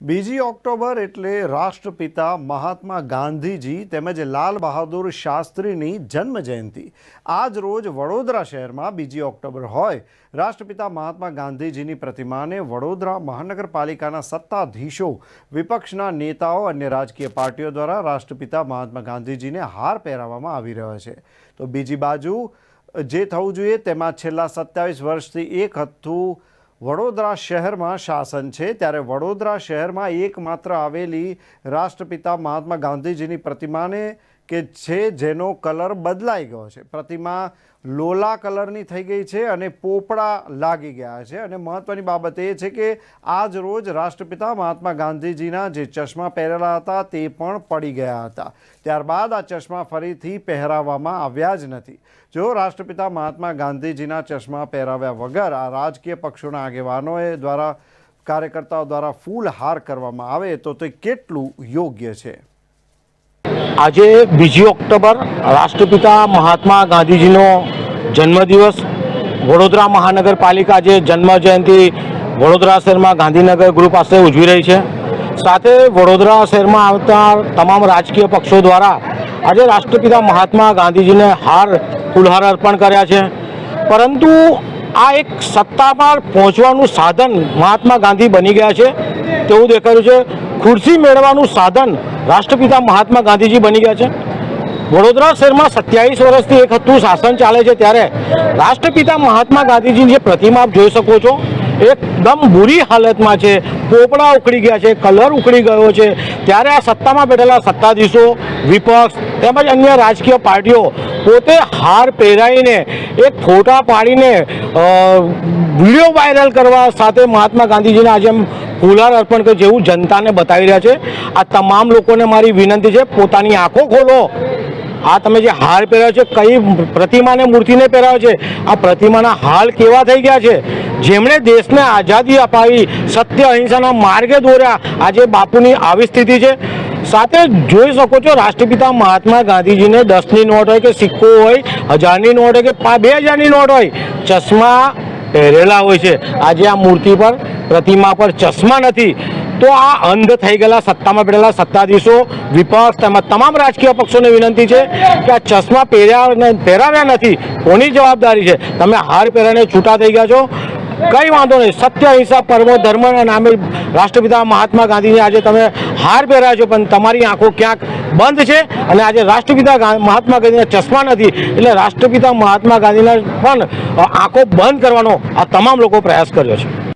બીજી ઓક્ટોબર એટલે રાષ્ટ્રપિતા મહાત્મા ગાંધીજી તેમજ લાલ બહાદુર શાસ્ત્રીની જન્મ જયંતિ આજ રોજ વડોદરા શહેરમાં બીજી ઓક્ટોબર હોય. રાષ્ટ્રપિતા મહાત્મા ગાંધીજીની પ્રતિમાને વડોદરા મહાનગરપાલિકાના સત્તાધીશો, વિપક્ષના નેતાઓ અન્ય રાજકીય પાર્ટીઓ દ્વારા રાષ્ટ્રપિતા મહાત્મા ગાંધીજીને હાર પહેરાવવામાં આવી રહ્યો છે. તો બીજી બાજુ, જે થવું જોઈએ તેમાં છેલ્લા સત્યાવીસ વર્ષથી એક હતું વડોદરા શહેરમાં શાસન છે ત્યારે વડોદરા શહેરમાં એકમાત્ર આવેલી રાષ્ટ્રપિતા મહાત્મા ગાંધીજીની પ્રતિમાને કે છે જેનો કલર બદલાઈ ગયો છે. પ્રતિમા લોલા કલરની થઈ ગઈ છે અને પોપડા લાગી ગયા છે. અને મહત્ત્વની બાબત એ છે કે આજ રોજ રાષ્ટ્રપિતા મહાત્મા ગાંધીજીના જે ચશ્મા પહેરેલા હતા તે પણ પડી ગયા હતા. ત્યારબાદ આ ચશ્મા ફરીથી પહેરાવવામાં આવ્યા જ નથી. જો રાષ્ટ્રપિતા મહાત્મા ગાંધીજીના ચશ્મા પહેરાવ્યા વગર આ રાજકીય પક્ષોના આગેવાનોએ દ્વારા, કાર્યકર્તાઓ દ્વારા ફૂલ હાર કરવામાં આવે તો તે કેટલું યોગ્ય છે? આજે બીજી ઓક્ટોબર રાષ્ટ્રપિતા મહાત્મા ગાંધીજીનો જન્મદિવસ. વડોદરા મહાનગરપાલિકા આજે જન્મ જયંતિ વડોદરા શહેરમાં ગાંધીનગર ગ્રુપ પાસે ઉજવી રહી છે. સાથે વડોદરા શહેરમાં આવતા તમામ રાજકીય પક્ષો દ્વારા આજે રાષ્ટ્રપિતા મહાત્મા ગાંધીજીને હાર ફૂલહાર અર્પણ કર્યા છે. પરંતુ આ એક સત્તા પર પહોંચવાનું સાધન મહાત્મા ગાંધી બની ગયા છે. તેવું દેખાયું છે. ખુરશી મેળવવાનું સાધન રાષ્ટ્રપિતા મહાત્મા ગાંધીજી બની ગયા છે. વડોદરા શહેરમાં સત્યાવીસ વર્ષથી એક હતું શાસન ચાલે છે ત્યારે રાષ્ટ્રપિતા મહાત્મા ગાંધીજીની જે પ્રતિમા આપ જોઈ શકો છો, એકદમ બુરી હાલતમાં છે. પોપડા ઉકળી ગયા છે, કલર ઉકળી ગયો છે. ત્યારે આ સત્તામાં બેઠેલા સત્તાધીશો, વિપક્ષ તેમજ અન્ય રાજકીય પાર્ટીઓ પોતે હાર પહેરાઈને એક ફોટા પાડીને વીડિયો વાયરલ કરવા સાથે મહાત્મા ગાંધીજીને આજે ફૂલહાર અર્પણ કરે જેવું જનતાને બતાવી રહ્યા છે. આ તમામ લોકોને મારી વિનંતી છે, પોતાની આંખો ખોલો. આ તમે જે હાર પહેર્યો છે, કઈ પ્રતિમાને મૂર્તિને પહેરાવે છે, આ પ્રતિમાના હાલ કેવા થઈ ગયા છે? જેમણે દેશને આઝાદી અપાવી, સત્ય અહિંસાના માર્ગે દોર્યા, આજે બાપુની આવી સ્થિતિ છે. સાથે જોઈ શકો છો, રાષ્ટ્રપિતા મહાત્મા ગાંધીજીને દસની નોટ હોય કે સિક્કો હોય, હજારની નોટ હોય કે બે હજારની નોટ હોય, ચશ્મા પહેરેલા હોય છે. આજે આ મૂર્તિ પર પ્રતિમા પર ચશ્મા નથી, તો આ અંધ થઈ ગયેલા સત્તામાં બેઠેલા સત્તાધીશો, વિપક્ષ તેમજ તમામ રાજકીય પક્ષોને વિનંતી છે કે આ ચશ્મા પહેર્યા પહેરાવ્યા નથી. કોની જવાબદારી છે? તમે હાર પહેરાને છૂટા થઈ ગયા છો? કઈ વાંધો નહીં. સત્ય, અહિંસા, પરમો ધર્મના નામે રાષ્ટ્રપિતા મહાત્મા ગાંધીને આજે તમે હાર પહેર્યા છો, પણ તમારી આંખો ક્યાંક બંધ છે? અને આજે રાષ્ટ્રપિતા મહાત્મા ગાંધીના ચશ્મા નથી, એટલે રાષ્ટ્રપિતા મહાત્મા ગાંધીના પણ આંખો બંધ કરવાનો આ તમામ લોકો પ્રયાસ કર્યો છે.